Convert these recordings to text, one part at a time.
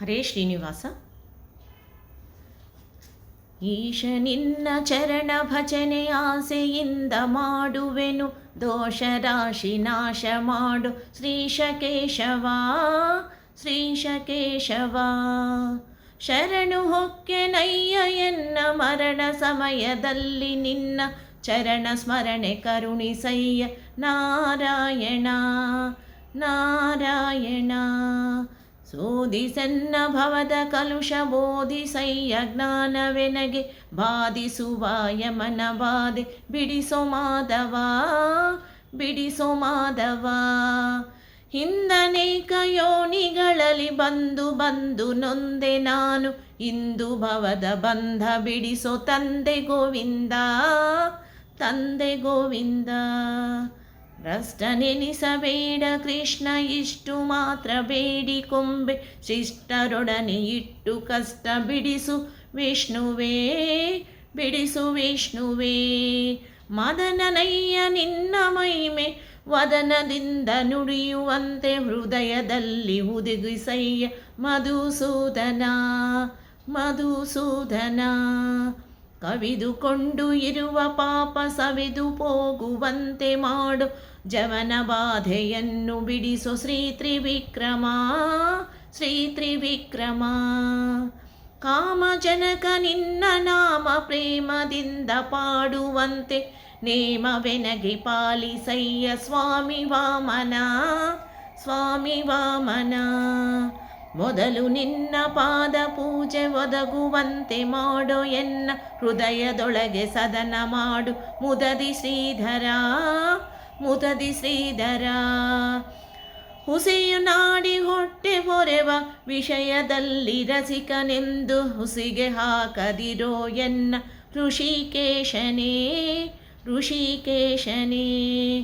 ಹರೇ ಶ್ರೀನಿವಾಸ. ಈಶ ನಿನ್ನ ಚರಣ ಭಜನೆ ಆಸೆಯಿಂದ ಮಾಡುವೆನು ದೋಷ ರಾಶಿ ನಾಶ ಮಾಡು. ಶ್ರೀಶ ಕೇಶವ ಶ್ರೀಶ ಕೇಶವ ಶರಣು ಹೊಕ್ಕೆನಯ್ಯ ಎನ್ನ ಮರಣ ಸಮಯದಲ್ಲಿ ನಿನ್ನ ಚರಣ ಸ್ಮರಣೆ ಕರುಣಿಸಯ್ಯ. ನಾರಾಯಣ ನಾರಾಯಣ ಸೋದಿಸನ್ನ ಭವದ ಕಲುಷ ಬೋಧಿಸಯ್ಯ ಜ್ಞಾನವೆನಗೆ ಬಾಧಿಸುವ ಯಮನ ಬಾಧೆ ಬಿಡಿಸೋ ಮಾಧವ ಬಿಡಿಸೋ ಮಾಧವ ಹಿಂದನೇಕ ಯೋನಿಗಳಲ್ಲಿ ಬಂದು ಬಂದು ನೊಂದೆ ನಾನು, ಇಂದು ಭವದ ಬಂಧ ಬಿಡಿಸೋ ತಂದೆ ಗೋವಿಂದ ತಂದೆ ಗೋವಿಂದ. ಭ್ರಷ್ಟನೆನಿಸಬೇಡ ಕೃಷ್ಣ ಇಷ್ಟು ಮಾತ್ರ ಬೇಡಿಕೊಂಬೆ ಶಿಷ್ಟರೊಡನೆ ಇಟ್ಟು ಕಷ್ಟ ಬಿಡಿಸು ವಿಷ್ಣುವೇ ಬಿಡಿಸು ವಿಷ್ಣುವೇ. ಮದನನಯ್ಯ ನಿನ್ನ ಮಹಿಮೆ, ವದನದಿಂದ ನುಡಿಯುವಂತೆ ಹೃದಯದಲ್ಲಿ ಉದುಗಿಸಯ್ಯ ಮಧುಸೂದನ ಮಧುಸೂದನ. ಕವಿದುಕೊಂಡು ಇರುವ ಪಾಪ ಸವಿದು ಹೋಗುವಂತೆ ಮಾಡು. ಜವನ ಬಾಧೆಯನ್ನು ಬಿಡಿಸೋ ಶ್ರೀ ತ್ರಿವಿಕ್ರಮ ಶ್ರೀ ತ್ರಿವಿಕ್ರಮ. ಕಾಮಜನಕ ನಿನ್ನ ನಾಮ ಪ್ರೇಮದಿಂದ ಪಾಡುವಂತೆ ನೇಮವೆನಗೆ ಪಾಲಿಸಯ್ಯ ಸ್ವಾಮಿ ವಾಮನ ಸ್ವಾಮಿ ವಾಮನ. ಮೊದಲು ನಿನ್ನ ಪಾದ ಪೂಜೆ ಒದಗುವಂತೆ ಮಾಡೋ ಎನ್ನ ಹೃದಯದೊಳಗೆ ಸದನ ಮಾಡು ಮುದದಿ ಶ್ರೀಧರ. ಶ್ರೀಧರ. ಹುಸಿಯು ನಾಡಿ ಹೊಟ್ಟೆ ಹೊರೆವ ವಿಷಯದಲ್ಲಿ ರಸಿಕನೆಂದು ಹುಸಿಗೆ ಹಾಕದಿರೋ ಎನ್ನ ಋಷಿಕೇಶನೇ ಋಷಿಕೇಶನೇ.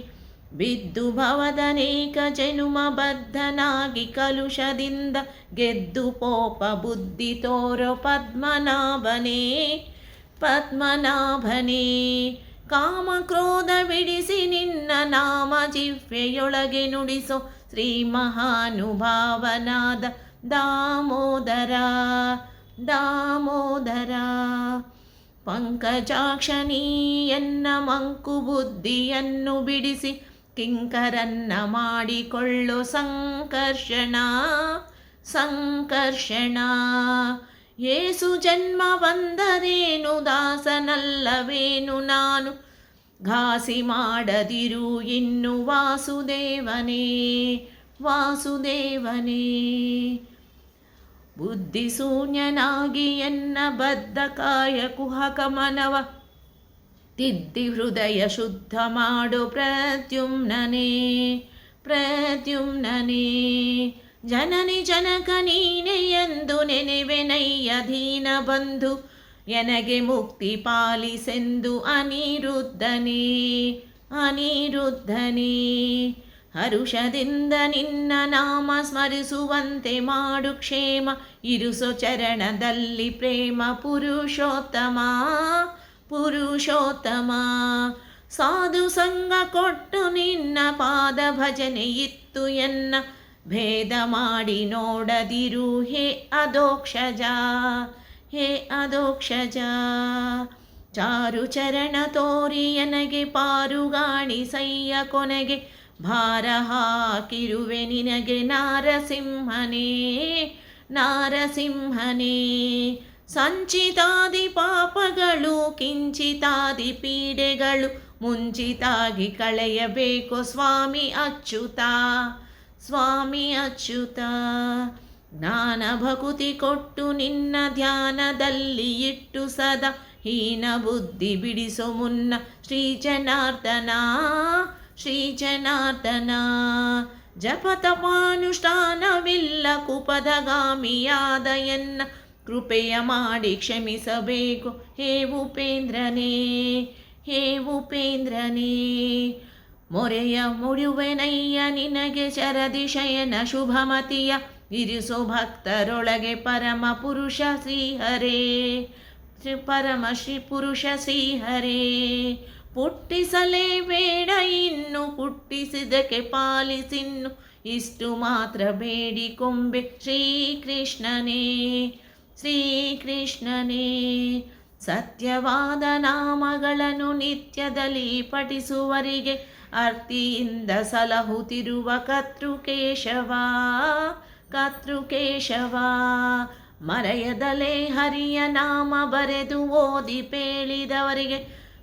ಬಿದ್ದು ಭವದನೇಕ ಜನುಮ ಬದ್ಧನಾಗಿ ಕಲುಷದಿಂದ ಗೆದ್ದು ಪೋಪ ಬುದ್ಧಿ ತೋರೋ ಪದ್ಮನಾಭನೇ ಪದ್ಮನಾಭನೇ. ಕಾಮ ಕ್ರೋಧ ಬಿಡಿಸಿ ನಿನ್ನ ನಾಮ ಜಿಹ್ವೆಯೊಳಗೆ ನುಡಿಸೋ ಶ್ರೀ ಮಹಾನುಭಾವನಾದ ದಾಮೋದರ. ದಾಮೋದರ ಪಂಕಜಾಕ್ಷಣೀಯನ್ನ ಮಂಕು ಬುದ್ಧಿಯನ್ನು ಬಿಡಿಸಿ ಕಿಂಕರನ್ನ ಮಾಡಿಕೊಳ್ಳೋ ಸಂಕರ್ಷಣ ಸಂಕರ್ಷಣ. ಏಸು ಜನ್ಮ ಬಂದರೇನು? ದಾಸನಲ್ಲವೇನು ನಾನು? ಘಾಸಿ ಮಾಡದಿರು ಇನ್ನು ವಾಸುದೇವನೇ ವಾಸುದೇವನೇ. ಬುದ್ಧಿಶೂನ್ಯನಾಗಿ ಎನ್ನ ಬದ್ಧ ಕಾಯ ಕುಹಕ ಮನವ ತಿದ್ದಿ ಹೃದಯ ಶುದ್ಧ ಮಾಡು ಪ್ರತ್ಯುಮ್ನನೇ ಪ್ರತ್ಯುಮ್ನನೇ ಜನನಿ ಜನಕ ನೀನೆ ಎಂದು ದೀನ ಬಂಧು, ಎನಗೆ ಮುಕ್ತಿ ಪಾಲಿಸೆಂದು ಅನಿರುದ್ಧನೇ ಅನಿರುದ್ಧನೇ. ಹರುಷದಿಂದ ನಿನ್ನ ನಾಮ ಸ್ಮರಿಸುವಂತೆ ಮಾಡು ಕ್ಷೇಮ, ಇರುಸೋ ಚರಣದಲ್ಲಿ ಪ್ರೇಮ ಪುರುಷೋತ್ತಮ ಪುರುಷೋತ್ತಮ. ಸಾಧು ಸಂಗ ಕೊಟ್ಟು ನಿನ್ನ ಪಾದ ಭಜನೆ ಇತ್ತು ಎನ್ನ ಭೇದ ಮಾಡಿ ನೋಡದಿರು. ಹೇ ಅದೋಕ್ಷಜ ಹೇ ಅದೋಕ್ಷಜ ಚಾರು ಚರಣ ತೋರಿ ಎನಗೆ ಪಾರುಗಾಣಿಸಯ್ಯ ಕೊನೆಗೆ ಭಾರ ಹಾಕಿರುವೆ ನಿನಗೆ ನಾರಸಿಂಹನೇ ನಾರಸಿಂಹನೇ. ಸಂಚಿತಾದಿ ಪಾಪಗಳು, ಕಿಂಚಿತಾದಿ ಪೀಡೆಗಳು, ಮುಂಚಿತಾಗಿ ಕಳೆಯಬೇಕು ಸ್ವಾಮಿ ಅಚ್ಯುತ. ಸ್ವಾಮಿ ಅಚ್ಯುತ, ಜ್ಞಾನ ಭಕುತಿ ಕೊಟ್ಟು ನಿನ್ನ ಧ್ಯಾನದಲ್ಲಿ ಇಟ್ಟು ಸದಾ ಹೀನ ಬುದ್ಧಿ ಬಿಡಿಸೋ ಮುನ್ನ. ಶ್ರೀ ಜನಾರ್ದನ ಶ್ರೀ ಜನಾರ್ದನ, ಜಪತಪಾನುಷ್ಠಾನವಿಲ್ಲ ಕುಪದಗಾಮಿಯಾದ ಎನ್ನ. ಕೃಪೆಯ ಮಾಡಿ ಕ್ಷಮಿಸಬೇಕು. ಹೇ ಉಪೇಂದ್ರನೇ ಹೇ ಉಪೇಂದ್ರನೇ ಮೊರೆಯ ಮುಡುವೆನಯ್ಯ ನಿನಗೆ ಶರದಿ ಶಯನ ಶುಭಮತಿಯ, ಇರಿಸೋ ಭಕ್ತರೊಳಗೆ ಪರಮ ಪುರುಷ ಶ್ರೀಹರೇ. ಶ್ರೀ ಪರಮ ಶ್ರೀ ಪುರುಷ ಶ್ರೀಹರೇ. ಪುಟ್ಟಿಸಲೇ ಬೇಡ ಇನ್ನು, ಪುಟ್ಟಿಸಿದಕ್ಕೆ ಪಾಲಿಸಿನ್ನು, ಇಷ್ಟು ಮಾತ್ರ ಬೇಡಿಕೊಂಬೆ ಶ್ರೀಕೃಷ್ಣನೇ ಶ್ರೀಕೃಷ್ಣನೇ ಸತ್ಯವಾದ ನಾಮಗಳನ್ನು ನಿತ್ಯದಲ್ಲಿ ಪಠಿಸುವರಿಗೆ ಅರ್ತಿಯಿಂದ ಸಲಹುತ್ತಿರುವ ಕತೃಕೇಶವ ಕತೃಕೇಶವ ಮರೆಯದಲೇ ಹರಿಯ ನಾಮ ಬರೆದು ಓದಿ ಪೇಳಿದವರಿಗೆ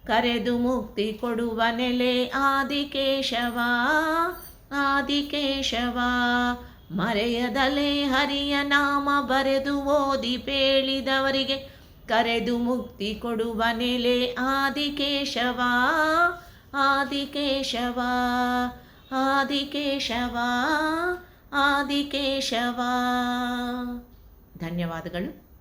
ಕರೆದು ಮುಕ್ತಿ ಕೊಡುವ ನೆಲೆ ಆದಿಕೇಶವ ಆದಿಕೇಶವ. ಮರೆಯದಲೇ ಹರಿಯ ನಾಮ ಬರೆದು ಓದಿ ಪೇಳಿದವರಿಗೆ ಕರೆದು ಮುಕ್ತಿ ಕೊಡುವ ನೆಲೆ ಆದಿಕೇಶವ ಆದಿಕೇಶವ ಆದಿಕೇಶವ ಆದಿಕೇಶವ. ಧನ್ಯವಾದಗಳು.